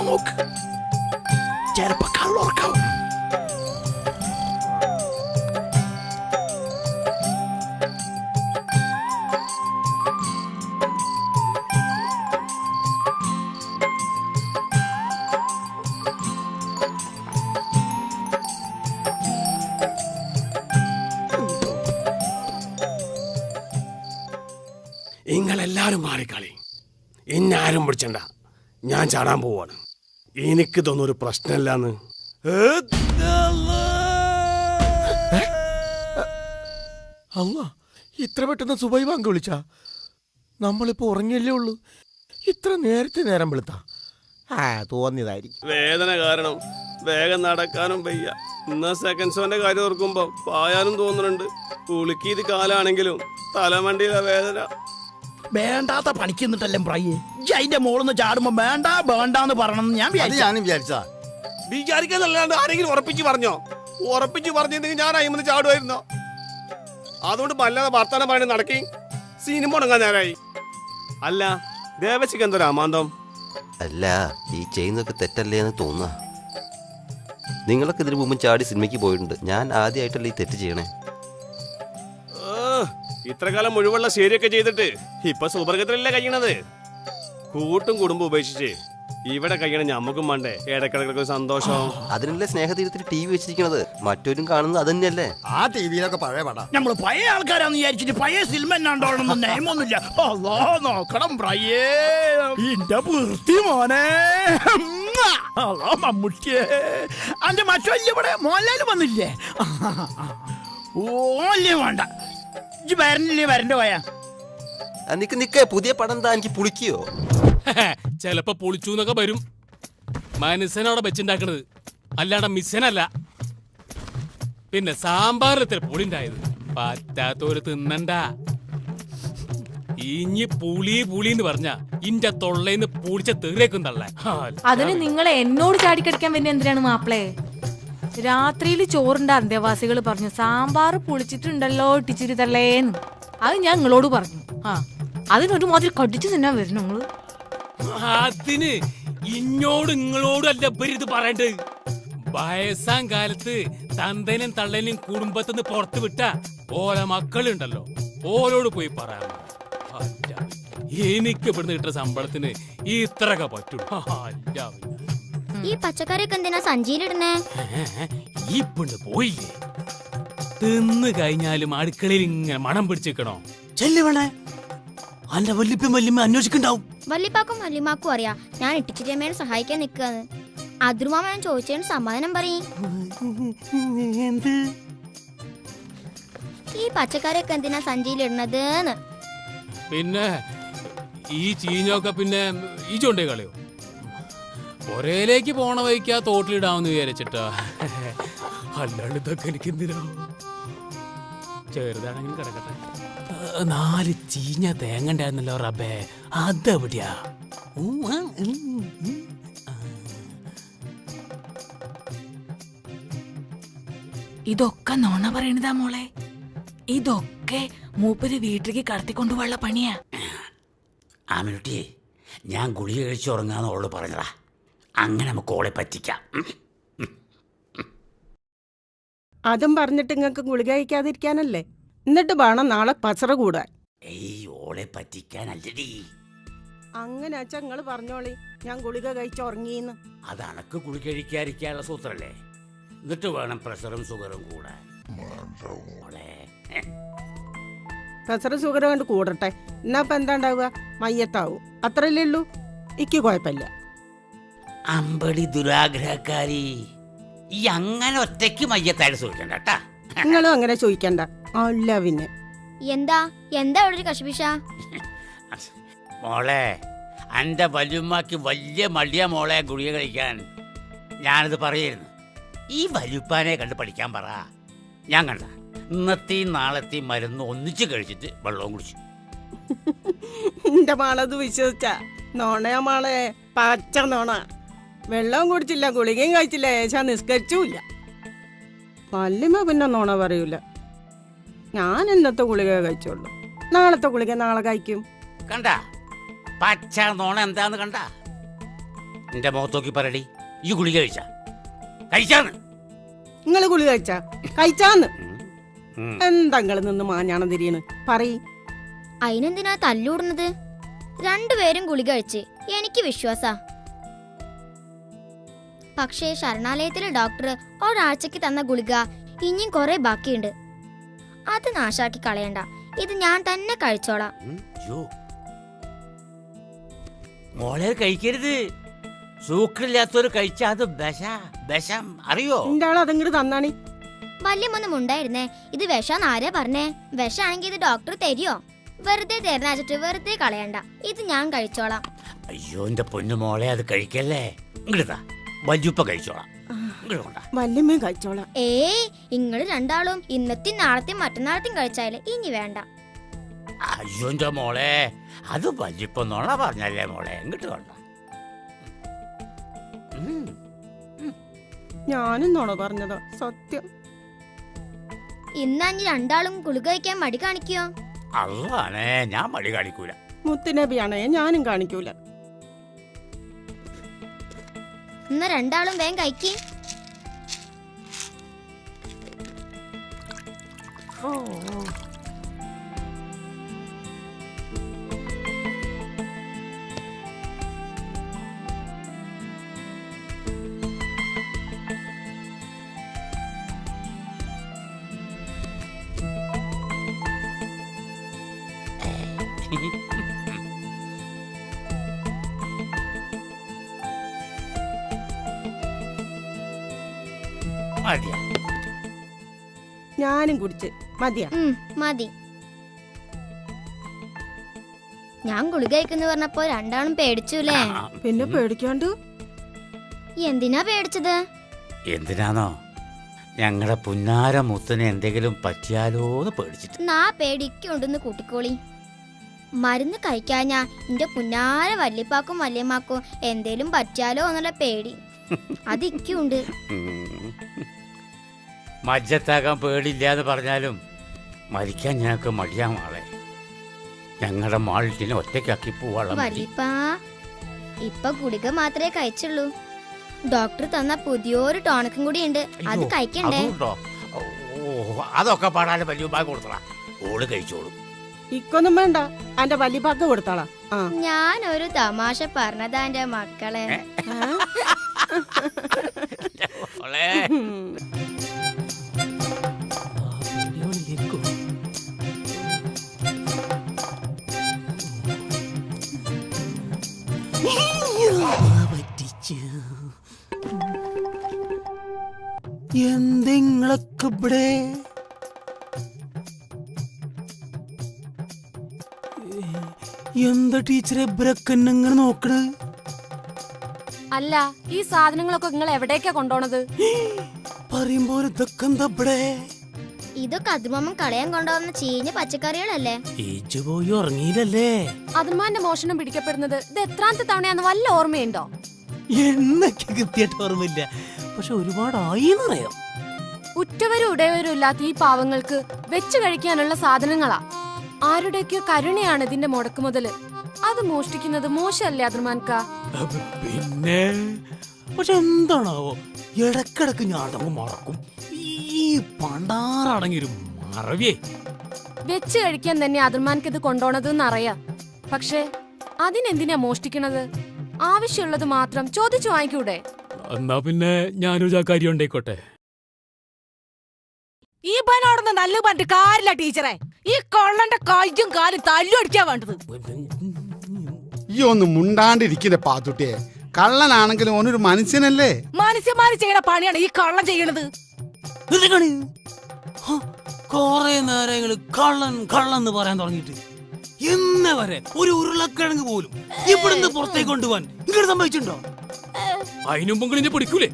ഉറങ്ങിയണോ നോക്ക് ചിലപ്പോ കള്ളുറക്കാവും നിങ്ങളെല്ലാരും മാറിക്കളി ഇന്നാരും പിടിച്ചണ്ട. ഞാൻ ചാടാൻ പോവാണ്. എനിക്ക് തോന്നുന്നു ഒരു പ്രശ്നമില്ലാന്ന്. അല്ല ഇത്ര പെട്ടെന്ന് സുബൈ ബാങ്ക് വിളിച്ചാ? നമ്മളിപ്പോ ഉറങ്ങിയല്ലേ ഉള്ളൂ. ഇത്ര നേരത്തെ നേരം വെളുത്താ? ആ തോന്നിയതായിരിക്കും. വേദന കാരണം വേഗം നടക്കാനും വയ്യ. ഇന്ന സെക്കൻഡ് ഷോന്റെ കാര്യം ഓർക്കുമ്പോ പായാനും തോന്നുന്നുണ്ട്. കുളിക്കിയത് കാലാണെങ്കിലും തലമണ്ടിയിലെ വേദന. വേണ്ടാത്ത പണിക്ക് നിന്നിട്ടല്ലേ പറയേ അതിന്റെ മോളിന്ന് ചാടുമ്പോ വേണ്ട വേണ്ടാന്ന് പറയണമെന്ന് ഞാൻ അത് വിചാരിച്ചു. ഞാനും വിചാരിച്ചാ വിചാരിക്കാന്നല്ലാണ്ട് ആരെങ്കിലും ഉറപ്പിച്ച് പറഞ്ഞോ? ഉറപ്പിച്ച് പറഞ്ഞിരുന്നെങ്കിൽ ഞാൻ അയിമെന്ന് ചാടുമായിരുന്നോ? അതുകൊണ്ട് വല്ലാതെ വർത്തമാനം പണി നടക്കി സിനിമ ഉണങ്ങാൻ നേരായി. അല്ല ദേവശിക്ക് എന്തോ രാമാന്തം അല്ല ഈ ചെയ്യുന്നതൊക്കെ തെറ്റല്ലേ എന്ന് തോന്നുക നിങ്ങളൊക്കെ ഇതിനു മുമ്പ് ചാടി സിനിമയ്ക്ക് പോയിട്ടുണ്ട്. ഞാൻ ആദ്യമായിട്ടല്ലേ ഈ തെറ്റ് ചെയ്യണേ? ഏഹ്, ഇത്ര കാലം മുഴുവുള്ള ശരിയൊക്കെ ചെയ്തിട്ട് ഇപ്പൊ സുവർഗത്തിലല്ലേ കഴിയണത്? കൂട്ടും കുടുംബം ഉപേക്ഷിച്ച് ഇവിടെ കഴിയണ ഞമ്മക്കും വേണ്ടേ. ഇടക്കിടക്കൊക്കെ സന്തോഷം. അതിനല്ലേ സ്നേഹതീരത്തിൽ ടി വി വെച്ചിരിക്കണത്. മറ്റൊരും കാണുന്നത് അത് തന്നെയല്ലേ ആ ടി വിയിലൊക്കെ പഴയ പടം. നമ്മൾ പഴയ ആൾക്കാരാന്ന് വിചാരിച്ചിട്ട് പഴയ സിനിമ എന്നാണ്ടോളണം നിയമൊന്നുമില്ല അല്ലോ നോക്കണം പ്രയേ ഇന്റെ വൃത്തി മോനെ. അല്ലോ മമ്മൂട്ടിയെ. അന്റെ മറ്റൊല്ലിവിടെ മോലാലും വന്നില്ലേ? ഓല്ലേ വേണ്ട. ഇജ്ജ് വരണില്ലേ വരണ്ട പോയാ? ആ, നിക്ക് നിക്കേ പുതിയ പടം എന്താ? എനിക്ക് പുളിക്കോ ചെലപ്പോ പൊളിച്ചു എന്നൊക്കെ വരും. മനസ്സനവിടെ വെച്ചുണ്ടാക്കണത്. അല്ലാടെ മിസ്സനല്ല. പിന്നെ സാമ്പാറിൽ പൊളിണ്ടായത്. പറ്റാത്തോര് തിന്നണ്ട. ഇഞ്ഞി പുളി പുളി എന്ന് പറഞ്ഞ ഇന്റെ തൊള്ളയിന്ന് പുളിച്ച തെറിയേക്കും തള്ളേ. അതിന് നിങ്ങൾ എന്നോട് ചാടിക്കടിക്കാൻ പിന്നെ എന്തിനാണ് മാപ്പിളെ? രാത്രിയിൽ ചോറിന്റെ അന്തേവാസികൾ പറഞ്ഞു സാമ്പാർ പുളിച്ചിട്ടുണ്ടല്ലോ തള്ളേന്ന് അത് ഞാൻ നിങ്ങളോട് പറഞ്ഞു. ആ അതിനൊരു മാതിരി കടിച്ചു തന്നെ വരും നിങ്ങൾ? അതിന് അല്ല ഇവർ ഇത് പറയണ്ടത് വയസ്സാം കാലത്ത് തന്തനും തള്ളനും കുടുംബത്തുനിന്ന് പുറത്തു വിട്ട ഓരോ മക്കളുണ്ടല്ലോ ഓരോട് പോയി പറയാൻ പറ. അല്ല, എനിക്ക് ഇവിടുന്ന് കിട്ടുന്ന ശമ്പളത്തിന് ഇത്രയൊക്കെ പറ്റുള്ളൂ. ഈ പച്ചക്കറിയൊക്കെ എന്തിനാ സഞ്ചിയിലിടണേ ഏ, ഈ പെണ്ണ് പോയില്ലേ? തിന്ന് കഴിഞ്ഞാലും അടുക്കളയിൽ ഇങ്ങനെ മണം പിടിച്ചിക്കണോ ചെല്ലുവേണേ അന്റെ വല്യപ്പൻ വല്യമ്മ അന്വേഷിക്കണ്ടാവും. വല്ലിപ്പാക്കും വല്യമാക്കും അറിയാ. ഞാൻ ഇട്ടിച്ചിരിയമ്മേനെ സഹായിക്കാൻ നിൽക്കാന്ന് അതിരുമാമ ഞാൻ ചോദിച്ചതിന് സമാധാനം പറയും. ഈ പച്ചക്കറിയൊക്കെ എന്തിനാ സഞ്ചിയിലിടണത് പിന്നെ ഈ ചീഞ്ഞൊക്കെ പിന്നെ ഈ ചൂണ്ടേ കളയോ? ഒരേലേക്ക് പോണ വഴിക്ക് ആ തോട്ടിലിടാമെന്ന് വിചാരിച്ചിട്ടാ. അല്ലാണ്ട് ഇതൊക്കെ എനിക്ക് എന്തിനാ ചെറുതാണെങ്കിലും കിടക്കട്ടെ. നാല് ചീഞ്ഞ തേങ്ങ ഉണ്ടായിരുന്നല്ലോ റബ്ബേ. അതെവിടെയാ. ഇതൊക്കെ നോണ പറയണതാ മോളെ. ഇതൊക്കെ മൂപ്പര് വീട്ടിലേക്ക് കടത്തിക്കൊണ്ടുപോയുള്ള പണിയാ. ആമിനുട്ടിയെ ഞാൻ ഗുളിക കഴിച്ച് ഉറങ്ങാന്ന് അവളോട് പറഞ്ഞതാ. അങ്ങനെ നമുക്ക് ഓളെ പറ്റിക്കാം. അതും പറഞ്ഞിട്ട് നിങ്ങൾക്ക് ഗുളിക കഴിക്കാതിരിക്കാനല്ലേ? എന്നിട്ട് വേണം നാളെ പസറ കൂടാൻ. ഏയ് ഓളെ പറ്റിക്കാനല്ലടി. അങ്ങനെ അച്ഛ നിങ്ങൾ പറഞ്ഞോളി. ഞാൻ ഗുളിക കഴിച്ച് ഉറങ്ങിന്ന്. അത് ഗുളിക കഴിക്കാതിരിക്കാനുള്ള സൂത്രല്ലേ? എന്നിട്ട് വേണം പ്രഷറും ഷുഗറും കൂടാൻ. ഓളെ. പ്രസറ സുഖരം കൊണ്ട് കൂടട്ടെ. എന്നാ ഇപ്പൊ എന്താ ഉണ്ടാവുക? മയ്യത്താവും. അത്രല്ലേ ഉള്ളൂ? ഇക്ക് കുഴപ്പമില്ല. അമ്പടി ദുരാഗ്രഹക്കാരി. ഈ അങ്ങനെ ഒറ്റയ്ക്ക് മയ്യത്തായിട്ട് ചോദിക്കണ്ട കേട്ടാ. നിങ്ങളും അങ്ങനെ ചോദിക്കണ്ട. അല്ല പിന്നെ. എന്താ? എന്താ അവിടെ ഒരു കശപിശ? മോളെ എന്റെ വല്യമ്മക്ക് വലിയ മടിയ മോളെ ഗുളിക കഴിക്കാൻ. ഞാനിത് പറയായിരുന്നു ഈ വലുപ്പാനെ കണ്ട് പഠിക്കാൻ പറ. ഞാൻ കണ്ട. ഇന്നത്തെയും നാളത്തെയും മരുന്ന് ഒന്നിച്ച് കഴിച്ചിട്ട് വെള്ളവും കുടിച്ചു. എന്റെ മാളത് വിശ്വസിച്ച. നോണയാ മാളെ പച്ച നോണ. വെള്ളവും കുടിച്ചില്ല ഗുളികയും കഴിച്ചില്ല ഏശാ നിസ്കരിച്ചുമില്ല. വല്യമ്മ പിന്നെ നോണ പറയൂല. ഞാൻ ഇന്നത്തെ ഗുളിക കഴിച്ചോളൂ. നാളത്തെ ഗുളിക നാളെ കഴിക്കും. കണ്ട? പച്ച നോണ എന്താന്ന് കണ്ട? എന്റെ മുഖത്തോക്കി പറയടി. ഈ ഗുളിക കഴിച്ച. കഴിച്ചാന്ന്. നിങ്ങൾ ഗുളിക കഴിച്ച? കഴിച്ചാന്ന്. എന്താ നിന്ന് മാഞ്ഞാണം തിരിയണ്? പറയ്. അതിനെന്തിനാ തല്ലൂടുന്നത്? രണ്ടുപേരും ഗുളിക കഴിച്ച് എനിക്ക് വിശ്വാസ. പക്ഷേ ശരണാലയത്തിലെ ഡോക്ടർ ഒരാഴ്ചക്ക് തന്ന ഗുളിക ഇനിയും കുറെ ബാക്കിയുണ്ട്. അത് നാശാക്കി കളയണ്ട. ഇത് ഞാൻ തന്നെ കഴിച്ചോളാം. മോളെ കഴിക്കരുത്. സൂക്രില്ലാത്തവര് കഴിച്ചാ അത് ബശ ബശം. അറിയോ? എന്റെ ആൾ അതങ്ങോട്ട് തന്നാണി? വല്യമൊന്നും ഉണ്ടായിരുന്നേ. ഇത് വിഷാന്ന് ആരാ പറഞ്ഞേ? വിഷാണെങ്കിൽ ഇത് ഡോക്ടർ തരുമോ വെറുതെ തരണാച്ചിട്ട് വെറുതെ കളയണ്ട. ഇത് ഞാൻ കഴിച്ചോളാം. അയ്യോ എന്റെ പൊന്നു മോളെ അത് കഴിക്കല്ലേ? ഇങ്ങടാ വല്യുപ്പ കഴിച്ചോളാം. വല്യമ്മയും കഴിച്ചോളാം. ഏയ് ഇങ്ങൾ രണ്ടാളും ഇന്നത്തെയും നാളത്തെയും മറ്റന്നാളത്തെയും കഴിച്ചാൽ ഇനി വേണ്ട. അയ്യോ എന്റെ മോളെ അത് വല്യപ്പ നോള പറഞ്ഞല്ലേ മോളെ. എങ്ങോട്ട് വേണ്ട ഞാനും നോണോ പറഞ്ഞതോ സത്യം. ഇന്നാ രണ്ടാളും ഗുളിക കഴിക്കാൻ മടി കാണിക്കോ? അള്ളാണേ ഞാൻ മടി കാണിക്കൂല. മുത്തുനബിയാണേ ഞാനും കാണിക്കൂല. ഇന്ന് രണ്ടാളും വേഗം കഴിക്കി. മതിയാ. ഞാനും കുടിച്ച്. മതിയാ. മതി. ഞാൻ ഗുളിക കഴിക്കുന്നു പറഞ്ഞപ്പോ രണ്ടാളും പേടിച്ചുല്ലേ? പിന്നെ പേടിക്കാണ്ട്? എന്തിനാ പേടിച്ചത്? എന്തിനാണോ ഞങ്ങളുടെ പുന്നാര മുത്തിന് എന്തെങ്കിലും പറ്റിയാലോന്ന് പേടിച്ചിട്ട്. നാ പേടിക്കുണ്ടെന്ന് കൂട്ടിക്കോളി. മരുന്ന് കഴിക്കാഞ്ഞാ എന്റെ പുന്നാര വല്യപ്പാക്കും വല്യമ്മാക്കും എന്തേലും പറ്റിയാലോ എന്നുള്ള പേടി. അതിക്കുണ്ട്. മജ്ജത്താകാൻ പേടില്ല എന്ന് പറഞ്ഞാലും മരിക്കാൻ ഞങ്ങൾക്ക് മടിയാ മാളെ. ഞങ്ങളുടെ മാളിട്ടിനെ ഒറ്റയ്ക്കാക്കി പോവാളെ ഇപ്പൊ ഗുളിക മാത്രമേ കഴിച്ചുള്ളൂ. ഡോക്ടർ തന്ന പുതിയൊരു ടോണക്കും കൂടി ഉണ്ട് അത് കഴിക്കണ്ടേ? അതുണ്ടോ? ഓ അതൊക്കെ പാടാൻ വലിയ ബാഗ് കൊടുത്തളാ ഓൾ കഴിച്ചോളൂ. ഇക്കൊന്നും വേണ്ട. എന്റെ ഭാഗം കൊടുത്താളാ. ഞാൻ ഒരു തമാശ പറഞ്ഞതാ എന്റെ മക്കളെ. ഇവിടെ. എന്താ ടീച്ചറെ ഇവരൊക്കെ നോക്കണ്? അല്ല ഈ സാധനങ്ങളൊക്കെ നിങ്ങൾ എവിടേക്കാ കൊണ്ടുപോണത്? പറയുമ്പോ ഇതൊക്കെ എന്താ ഇവിടെ? ഇതൊക്കെ അതുമമ്മ കളയാൻ കൊണ്ടുവന്ന ചീഞ്ഞ പച്ചക്കറികളല്ലേ? പോയി ഉറങ്ങിയില്ലല്ലേ? അതുമാന്റെ മോഷണം പിടിക്കപ്പെടുന്നത് ഇത് എത്രാമത്തെ തവണയാന്ന് വല്ല ഓർമ്മയുണ്ടോ? എന്നൊക്കെ കൃത്യമായിട്ട് ഓർമ്മയില്ല. പക്ഷെ ഒരുപാട് ഒരുപാടായി എന്നറിയാം ഉറ്റവരും ഉടയവരും ഇല്ലാത്ത ഈ പാവങ്ങൾക്ക് വെച്ചു കഴിക്കാനുള്ള സാധനങ്ങളാ. ആരുടെയൊക്കെ കരുണയാണ് ഇതിന്റെ മുടക്കുമുതൽ അത് മോഷ്ടിക്കുന്നത് മോശമല്ലേ അതിർമാൻക പിന്നെ? പക്ഷെ എന്താണാവോ? ഇടക്കിടക്ക് ഞാൻ അതങ്ങ് മറക്കും. ഈ മറവിയേ. വെച്ച് കഴിക്കാൻ തന്നെ അതിർമാൻക്ക് ഇത് കൊണ്ടോണത് അറിയാം പക്ഷേ അതിനെന്തിനാ മോഷ്ടിക്കണത്? ആവശ്യമുള്ളത് മാത്രം ചോദിച്ചു വാങ്ങിക്കൂടെ? എന്നാ പിന്നെ ഞാനൊരു കാര്യം ഉണ്ടായിക്കോട്ടെ. ഈ പനോടൊന്ന് നല്ല പറഞ്ഞിട്ട് കാര്യമില്ല ടീച്ചറെ. ഈ കൊള്ളന്റെ കയ്യും കാലും തല്ലു അടിക്കാൻ വേണ്ടത്. ഈ ഒന്ന് മുണ്ടാണ്ടിരിക്കില്ലേ പാത്തുട്ടിയെ? കള്ളനാണെങ്കിലും ഓനൊരു മനുഷ്യനല്ലേ? മനുഷ്യന്മാര് ചെയ്യണ പണിയാണ് ഈ കള്ളൻ ചെയ്യണത്. കൊറേ നേരങ്ങൾ കള്ളൻ കള്ളൻ എന്ന് പറയാൻ തുടങ്ങിയിട്ട്. ഇന്ന് വരെ ഒരു ഉരുളക്കിഴങ്ങ് പോലും ഇവിടുന്ന് പുറത്തേക്ക് കൊണ്ടുപോവാൻ ഇങ്ങനെ സംഭവിച്ചിട്ടുണ്ടോ? അതിനു മുമ്പ് ഇങ്ങനെ പിടിക്കൂലേ?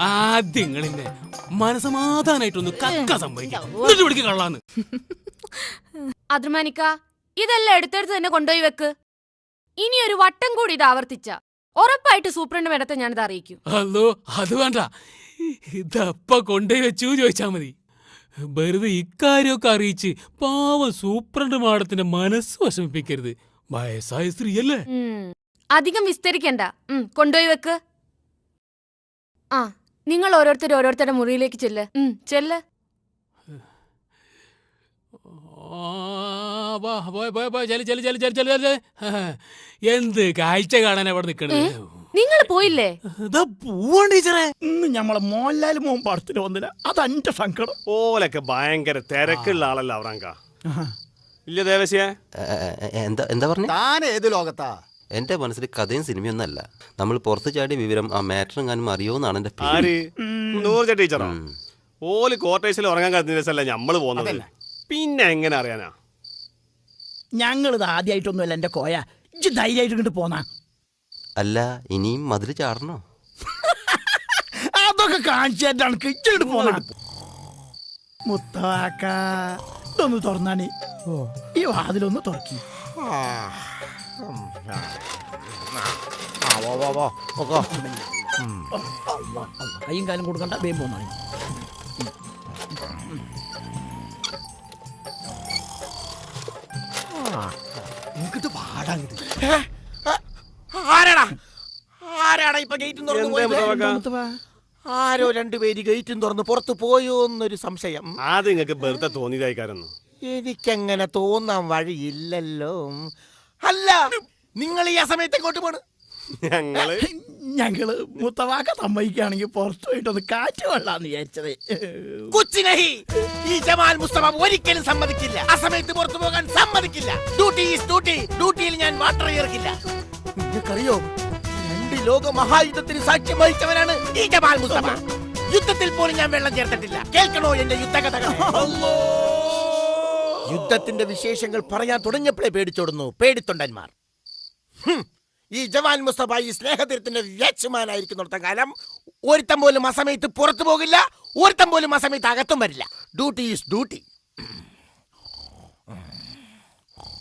ആദ്യം നിങ്ങളിന്നെ മനസമാധാനായിട്ടൊന്ന് കക്ക സംഭവിക്കാം. കള്ളാന്ന്. അതുമാനിക്ക ഇതെല്ലാം എടുത്തെടുത്ത് തന്നെ കൊണ്ടുപോയി വെക്ക്. ഇനി ഒരു വട്ടം കൂടി ഇത് ആവർത്തിച്ച. ഉറപ്പായിട്ട് സൂപ്രണ്ട് മേഡത്തെ ഞാനിത് അറിയിക്കും. അല്ലോ അത് വേണ്ട. ഇതപ്പ കൊണ്ടേ വെച്ചു ചോദിച്ചാ മതി. വെറുതെ ഇക്കാര്യമൊക്കെ അറിയിച്ച് പാവ സൂപ്രണ്ട് മാഡത്തിന്റെ മനസ്സ് വിഷമിപ്പിക്കരുത്. വയസ്സായ സ്ത്രീയല്ലേ? അല്ലേ അധികം വിസ്തരിക്കണ്ട. കൊണ്ടുപോയി വെക്ക്. ആ. നിങ്ങൾ ഓരോരുത്തർ ഓരോരുത്തരുടെ മുറിയിലേക്ക് ചെല്ല്. ചെല്ല. എന്ത് കാഴ്ച കാണാൻ അവിടെ നിക്കണേ നിങ്ങൾ പോയില്ലേ? ടീച്ചറെ. ഇന്ന് ഞമ്മളെ മോഹൻലാൽ മോൻ പടത്തിന് വന്നില്ല. അതെന്റെ സങ്കടം. ഓലൊക്കെ ഭയങ്കര തിരക്കുള്ള ആളല്ല അവറാങ്ക. ഇല്ല ദേവസ്യ. എന്താ എന്താ പറഞ്ഞു? താൻ ഏത് ലോകത്താ? എന്റെ മനസ്സിൽ കഥയും സിനിമയൊന്നല്ല. നമ്മൾ പുറത്തു ചാടിയ വിവരം ആ മാറ്ററെങ്ങാനും അറിയോന്നാണ് എന്റെ ആര്? നൂർജ ടീച്ചറോ? ഓൽ ക്വാർട്ടേഴ്സിൽ ഉറങ്ങാൻ കാത്തുന്ന ദിവസമല്ല ഞമ്മൾ പോകുന്നത് പിന്നെ എങ്ങനെ അറിയാനാ? ഞങ്ങളിത് ആദ്യമായിട്ടൊന്നുമല്ല എന്റെ കോയ. ഇജ്ജ് ധൈര്യമായിട്ട് ഇങ്ങോട്ട് പോന്നാ. അല്ല ഇനിയും മതിൽ ചാടണോ? അതൊക്കെ കാണിച്ചാണ് ഇച്ചിട്ട് ഇജ്ജിട്ട് പോന്നാ. മുത്തവാക്ക ഇതൊന്ന് തുറന്നാണി ഈ വാതിലൊന്ന് തുറക്കി. കൈയും കാലും കൊടുക്കണ്ട വേഗം പോന്നാണി ഇങ്ങോട്ട് പാടാങ്ങിട്ട് ആരാടാ ആരാടാ ഇപ്പൊ ഗേറ്റും തുറന്ന്? ആരോ രണ്ടുപേര് ഗേറ്റും തുറന്ന് പുറത്തു പോയോ എന്നൊരു സംശയം അത് നിങ്ങൾക്ക് വെറുതെ തോന്നിയതായിക്കാരൊന്നും എനിക്കങ്ങനെ തോന്നാൻ വഴിയില്ലല്ലോ അല്ല നിങ്ങൾ ഈ സമയത്ത് എങ്ങോട്ട് പോണ്? ഞങ്ങൾ ഞങ്ങൾ മുത്തവാക്ക സമ്മതിക്കുകയാണെങ്കിൽ പുറത്തു പോയിട്ടൊന്ന് കാറ്റ് കൊള്ളാന്ന് വിചാരിച്ചത്. കൊച്ചിനഹി! ഈ ജമാൽ മുസ്തഫ ഒരിക്കലും സമ്മതിക്കില്ല. ആ സമയത്ത് പുറത്തു പോകാൻ സമ്മതിക്കില്ല. ഡ്യൂട്ടി ഈസ് ഡ്യൂട്ടി ഡ്യൂട്ടിയിൽ ഞാൻ വാട്ടർ ഇറക്കില്ല. നിങ്ങൾക്കറിയോ? രണ്ട് ലോക മഹായുദ്ധത്തിന് സാക്ഷ്യം വഹിച്ചവനാണ് ഈ ജമാൽ മുസ്തഫ. യുദ്ധത്തിൽ പോലും ഞാൻ വെള്ളം ചേർത്തിട്ടില്ല. കേൾക്കണോ എന്റെ യുദ്ധകഥകൾ? യുദ്ധത്തിന്റെ വിശേഷങ്ങൾ പറയാൻ തുടങ്ങിയപ്പോഴേ പേടിച്ചോടുന്നു. പേടിത്തൊണ്ടന്മാർ. ഈ ജവാൻ മുസ്തഫ ഈ സ്നേഹതീരത്തിന്റെ വാച്ച്മാനായിരിക്കുന്നിടത്ത കാലം ഒരുത്തം പോലും ആ സമയത്ത് പുറത്തു പോകില്ല ഒരുത്തം പോലും ആ സമയത്ത് അകത്തും വരില്ല. Duty is duty